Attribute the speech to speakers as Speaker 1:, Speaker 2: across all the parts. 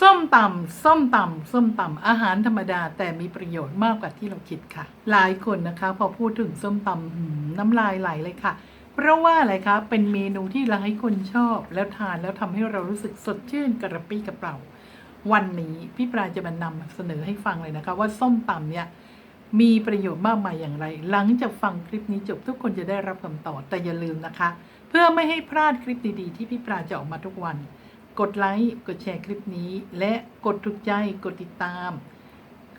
Speaker 1: ส้มตำส้มตำส้มตำอาหารธรรมดาแต่มีประโยชน์มากกว่าที่เราคิดค่ะ หลายคนนะคะ พอพูดถึงส้มตำน้ำลายไหลเลยค่ะ เพราะว่าอะไรคะเป็นเมนูที่หลายคนชอบ แล้วทานแล้วทำให้เรารู้สึกสดชื่นกระปรี้กระเป๋าวันนี้พี่ปราจะมานำเสนอให้ฟังเลยนะคะ ว่าส้มตำเนี่ยมีประโยชน์มากมายอย่างไร หลังจากฟังคลิปนี้จบทุกคนจะได้รับคำตอบแต่อย่าลืมนะคะ เพื่อไม่ให้พลาดคลิปดีๆ ที่พี่ปราจะออกมาทุกวัน กดไลค์ กดแชร์คลิปนี้ และกดถูกใจ กดติดตาม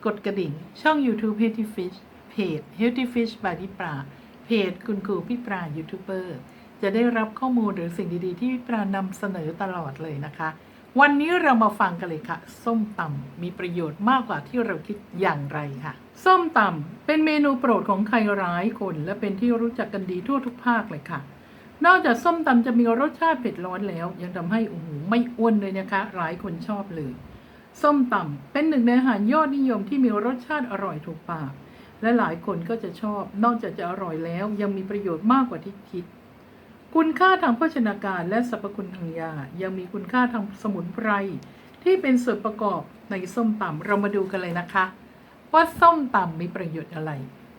Speaker 1: กดกระดิ่ง ช่อง YouTube Healthy Fish เพจ Healthy Fish by พี่ปราเพจคุณครูพี่ปรายูทูบเบอร์ จะได้รับข้อมูลหรือสิ่งดีๆ ที่พี่ปรานำเสนอตลอดเลยนะคะ วันนี้เรามาฟังกันเลยค่ะ ส้มตำมีประโยชน์มากกว่าที่เราคิดอย่างไรค่ะ ส้มตำเป็นเมนูโปรดของใครร้ายคน และเป็นที่รู้จักกันดีทั่วทุกภาคเลยค่ะ นอกจากส้มตำจะมีรสชาติเผ็ดร้อนแล้ว ยังทำให้โอ้โหไม่อ้วนเลยนะคะ หลายคนชอบเลย ส้มตำเป็นหนึ่งในอาหารยอดนิยมที่มีรสชาติอร่อยถูกปาก และหลายคนก็จะชอบ นอกจากจะอร่อยแล้วยังมีประโยชน์มากกว่าที่คิด คุณค่าทางโภชนาการและสรรพคุณทางยา ยังมีคุณค่าทางสมุนไพรที่เป็นส่วนประกอบในส้มตำเรามาดูกันเลยนะคะ ว่าส้มตำมีประโยชน์อะไร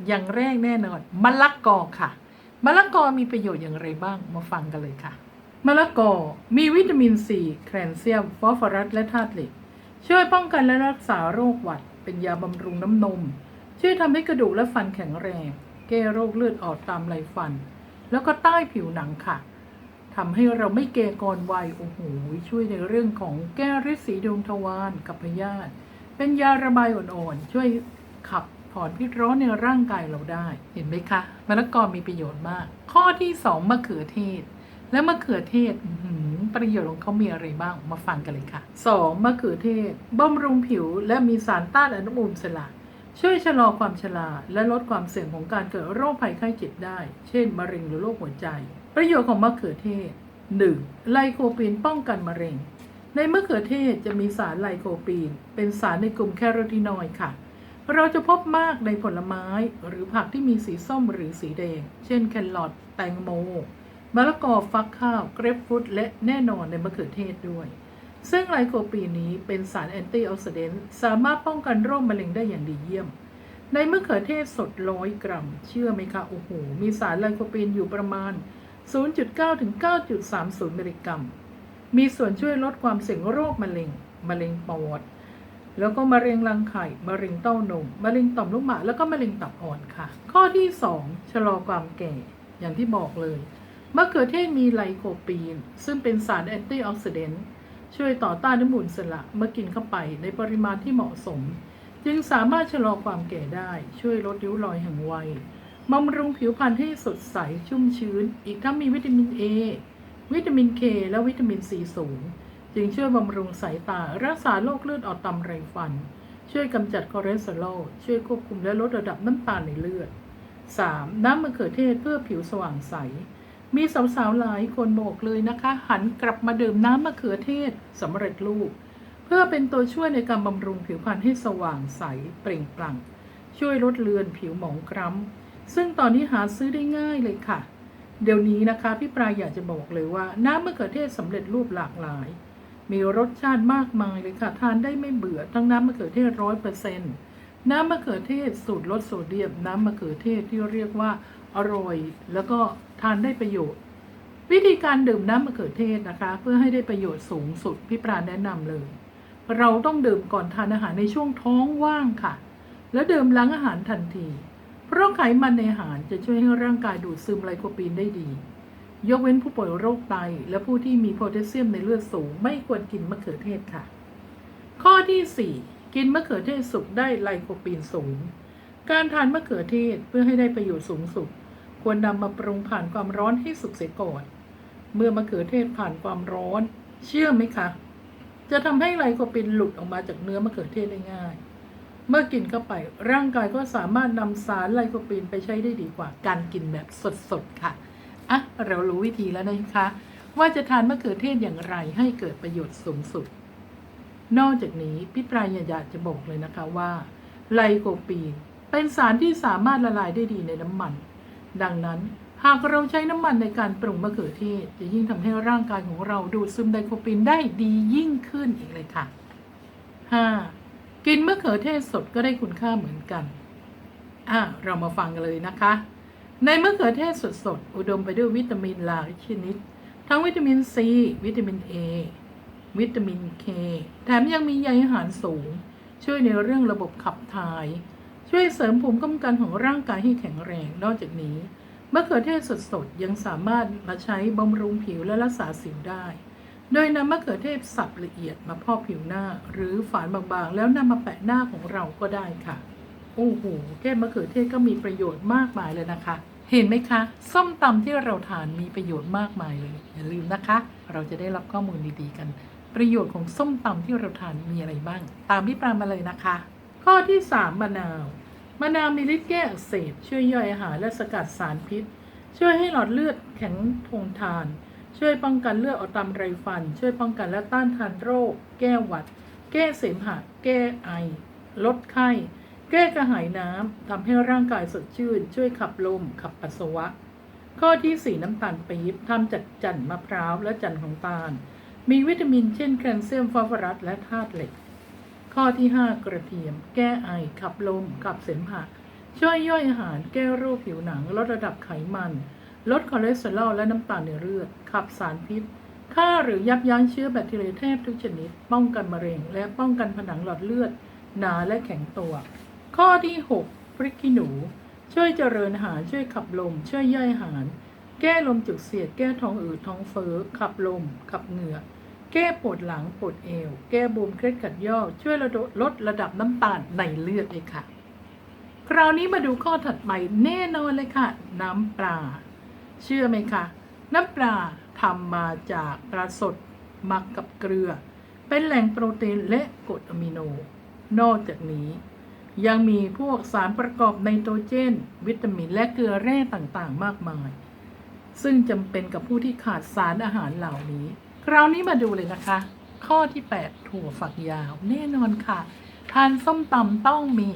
Speaker 1: อย่างแรกแน่นอนมะละกอค่ะ มะละกอมีประโยชน์อย่างไรบ้างมาฟังกันเลยค่ะ มะละกอมีวิตามินซีแคลเซียม ฟอสฟอรัส และธาตุเหล็ก ช่วยป้องกันและรักษาโรคหวัด เป็นยาบำรุงน้ำนม ช่วยทำให้กระดูกและฟันแข็งแรง แก้โรคเลือดออกตามไหลฟัน แล้วก็ใต้ผิวหนังค่ะทำให้เราไม่แก่ก่อนวัยโอ้โหช่วยในเรื่องของแก้ริดสีดวงทวารกับพยาธิเป็นยาระบายอ่อนๆช่วยขับ ถอนพิษร้อนในร่างกายเราได้ เห็นไหมคะมะละกอมีประโยชน์มาก ข้อที่สองมะเขือเทศ และมะเขือเทศประโยชน์ของเขามีอะไรบ้างมาฟังกันเลยค่ะสองมะเขือเทศบำรุงผิวและมีสารต้านอนุมูลอิสระช่วยชะลอความชราและลดความเสี่ยงของการเกิดโรคภัยไข้เจ็บได้ เช่น มะเร็งหรือโรคหัวใจ ประโยชน์ของมะเขือเทศ 1. ไลโคปีนป้องกันมะเร็ง ในมะเขือเทศจะมีสารไลโคปีน เป็นสารในกลุ่มแคโรทีนอยด์ค่ะ เราจะพบมากในผลไม้หรือผักที่มีสีส้มหรือสีแดง เช่นแครอทแตงโมมะละกอฟักข้าว เกรปฟรุตและแน่นอนในมะเขือเทศด้วย ซึ่งไลโคปีนนี้เป็นสารแอนตี้ออกซิเดนต์สามารถป้องกันโรคมะเร็งได้อย่างดีเยี่ยม ในมะเขือเทศสดร้อยกรัม เชื่อไหมคะ โอ้โห มีสารไลโคปีนอยู่ประมาณ 0.9 ถึง 9.30 มิลลิกรัม มีส่วนช่วยลดความเสี่ยงโรคมะเร็ง มะเร็งปอด แล้วก็มะเร็งรังไข่มะเร็งเต้านมมะเร็งต่อมลูกหมากแล้วก็มะเร็งตับอ่อนค่ะ ข้อที่ 2 ชะลอความแก่อย่างที่บอกเลยมะเขือเทศมีไลโคปีน ซึ่งเป็นสารแอนตี้ออกซิเดนต์ช่วยต่อต้านอน้ำมูลอิสละเมื่อกินเข้าไปในปริมาณที่เหมาะสม จึงสามารถชะลอความแก่ได้ ช่วยลดริ้วรอยแห่งวัยบำรุงผิวพรรณให้สดใสชุ่มชื้น อีกทั้งมีวิตามิน A วิตามิน K และวิตามิน C สูง จึงช่วยบำรุงสายตา รักษาโรคเลือดออกตามไรฟัน ช่วยกำจัดคอเลสเตอรอลช่วยควบคุมและลดระดับน้ำตาลในเลือด 3. น้ำมะเขือเทศเพื่อผิวสว่างใส มีสาวๆหลายคนบอกเลยนะคะ หันกลับมาดื่มน้ำมะเขือเทศสำเร็จรูป เพื่อเป็นตัวช่วยในการบำรุงผิวพรรณให้สว่างใสเปล่งปลั่ง ช่วยลดเลือนผิวหมองคล้ำซึ่งตอนนี้หาซื้อได้ง่ายเลยค่ะ เดี๋ยวนี้นะคะพี่ปลายอยากจะบอกเลยว่าน้ำมะเขือเทศสำเร็จรูปหลากหลาย มีรสชาติมากมายเลยค่ะ ทานได้ไม่เบื่อ ทั้งน้ำมะเขือเทศร้อยเปอร์เซ็นต์น้ำมะเขือเทศสูตรลดโซเดียม น้ำมะเขือเทศที่เรียกว่าอร่อย แล้วก็ทานได้ประโยชน์ วิธีการดื่มน้ำมะเขือเทศนะคะ เพื่อให้ได้ประโยชน์สูงสุดพี่ปราแนะนำเลย เราต้องดื่มก่อนทานอาหารในช่วงท้องว่างค่ะ แล้วดื่มหลังอาหารทันที เพราะไขมันในอาหารจะช่วยให้ร่างกายดูดซึมไลโคปีนได้ดี ยกเว้นผู้ป่วยโรคไต และผู้ที่มีโพแทสเซียมในเลือดสูง ไม่ควรกินมะเขือเทศค่ะ ข้อที่ 4 กินมะเขือเทศสุกได้ไลโคปีนสูง การทานมะเขือเทศเพื่อให้ได้ประโยชน์สูงสุด ควรนำมาปรุงผ่านความร้อนให้สุกเสียก่อน เมื่อมะเขือเทศผ่านความร้อน เชื่อไหมคะ จะทำให้ไลโคปีนหลุดออกมาจากเนื้อมะเขือเทศได้ง่าย เมื่อกินเข้าไปร่างกายก็สามารถนำสารไลโคปีนไปใช้ได้ดีกว่า การกินแบบสดๆค่ะ อะเรารู้วิธีแล้วนะคะ ว่าจะทานมะเขือเทศอย่างไรให้เกิดประโยชน์สูงสุด นอกจากนี้พี่ปรายอยากจะบอกเลยนะคะว่า ไลโคปีนเป็นสารที่สามารถละลายได้ดีในน้ำมัน ดังนั้นหากเราใช้น้ำมันในการปรุงมะเขือเทศ จะยิ่งทำให้ร่างกายของเราดูดซึมไลโคปีนได้ดียิ่งขึ้นอีกเลยค่ะ 5. กินมะเขือเทศสดก็ได้คุณค่าเหมือนกันอะเรามาฟังกันเลยนะคะ ในมะเขือเทศสดๆ อุดมไปด้วยวิตามินหลายชนิด ทั้งวิตามินซี วิตามิน A วิตามิน K แถมยังมีใยอาหารสูง ช่วยในเรื่องระบบขับถ่าย ช่วยเสริมภูมิคุ้มกันของร่างกายให้แข็งแรง นอกจากนี้มะเขือเทศสดๆ ยังสามารถมาใช้บำรุงผิวและรักษาสิวได้ โดยนำมะเขือเทศสับละเอียดมาพอกผิวหน้า หรือฝานบางๆ แล้วนำมาแปะหน้าของเราก็ได้ค่ะ โอ้โหแก้มะเขือเทศก็มีประโยชน์มากมายเลยนะคะ เห็นไหมคะ ส้มตำที่เราทานมีประโยชน์มากมายเลย อย่าลืมนะคะ เราจะได้รับข้อมูลดีๆกัน ประโยชน์ของส้มตำที่เราทานมีอะไรบ้าง ตามพี่ปรามาเลยนะคะ ข้อที่ 3 มะนาว มะนาวมีฤทธิ์แก้อักเสบช่วยย่อยอาหารและสกัดสารพิษ ช่วยให้หลอดเลือดแข็งทนทาน ช่วยป้องกันเลือดออกตามไรฟัน ช่วยป้องกันและต้านทานโรค แก้หวัด แก้เสมหะ แก้ไอ ลดไข้ แก้กระหายน้ำทำให้ร่างกายสดชื่น ช่วยขับลม ขับปัสสาวะ ข้อที่ 4 น้ำตาลปี๊บทำจากจันทร์มะพร้าวและจันทร์ของตาล มีวิตามินเช่นแคลเซียมฟอสฟอรัสและธาตุเหล็ก ข้อที่ 5 กระเทียม แก้ไอ ขับลม ขับเสมหะ ช่วยย่อยอาหาร แก้โรคผิวหนัง ลดระดับไขมัน ลดคอเลสเตอรอลและน้ำตาลในเลือด ขับสารพิษฆ่าหรือยับยั้งเชื้อแบคทีเรียแทบทุกชนิด ป้องกันมะเร็ง และป้องกันผนังหลอดเลือดหนาและแข็งตัว ข้อที่ 6 พริกขี้หนู ช่วยเจริญอาหารช่วยขับลม ช่วยย่อยอาหาร แก้ลมจุกเสียด แก้ท้องอืดท้องเฟ้อขับลม ขับเหงื่อ แก้ปวดหลังปวดเอว แก้บวมเคล็ดขัดย่อช่วยลดระดับน้ำตาลในเลือดเลยค่ะ คราวนี้มาดูข้อถัดไปแน่นอนเลยค่ะ น้ำปลา เชื่อไหมคะน้ำปลาทำมาจากปลาสดหมักกับเกลือ เป็นแหล่งโปรตีนและกรดอะมิโน นอกจากนี้ ยังมีพวกสารประกอบไนโตรเจน วิตามินและเกลือแร่ต่างๆ มากมาย ซึ่งจำเป็นกับผู้ที่ขาดสารอาหารเหล่านี้ คราวนี้มาดูเลยนะคะ ข้อที่ 8 ถั่วฝักยาว แน่นอนค่ะ ทานส้มตำต้องมี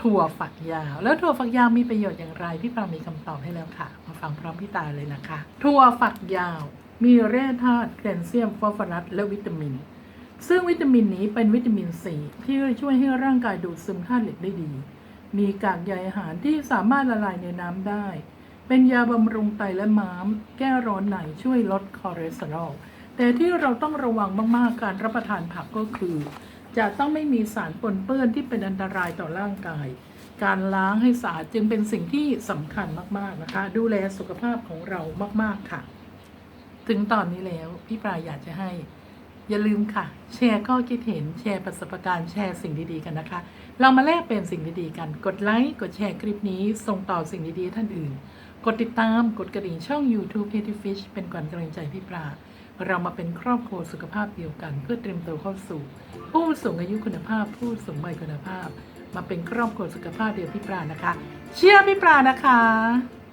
Speaker 1: ถั่วฝักยาว แล้วถั่วฝักยาวมีประโยชน์อย่างไร พี่ปรามีคำตอบให้แล้วค่ะ มาฟังพร้อมพี่ตาเลยนะคะ ถั่วฝักยาว มีแร่ธาตุแคลเซียมฟอสฟอรัสและวิตามิน ซึ่งวิตามินนี้เป็นวิตามินซีที่ช่วยให้ร่างกายดูดซึมธาตุเหล็กได้ดี มีกากใยอาหารที่สามารถละลายในน้ำได้ เป็นยาบำรุงไตและม้าม แก้ร้อนในช่วยลดคอเลสเตอรอล แต่ที่เราต้องระวังมาก ๆ การรับประทานผักก็คือ จะต้องไม่มีสารปนเปื้อนที่เป็นอันตรายต่อร่างกาย การล้างให้สะอาดจึงเป็นสิ่งที่สำคัญมาก ๆ นะคะ ดูแลสุขภาพของเรามาก ๆ ค่ะ ถึงตอนนี้แล้วพี่ปลายอยากจะให้ อย่าลืมค่ะ แชร์ข้อคิดเห็นแชร์ประสบการณ์แชร์สิ่งดีๆกันนะคะ เรามาแลกเป็นสิ่งดีๆกัน กดไลค์กดแชร์คลิปนี้ ส่งต่อสิ่งดีๆท่านอื่น กดติดตามกดกระดิ่งช่อง YouTube h e a t y Fish เป็นกำลังใจพี่ปลาเรามาเป็นครอบครัวสุขภาพเดียวกัน เพื่อเตรียมตัวเข้าสู่ ผู้สูงอายุคุณภาพ ผู้สูงวัยคุณภาพ มาเป็นครอบครัวสุขภาพเดียวพี่ปลานะคะ เชียร์พี่ปลานะคะ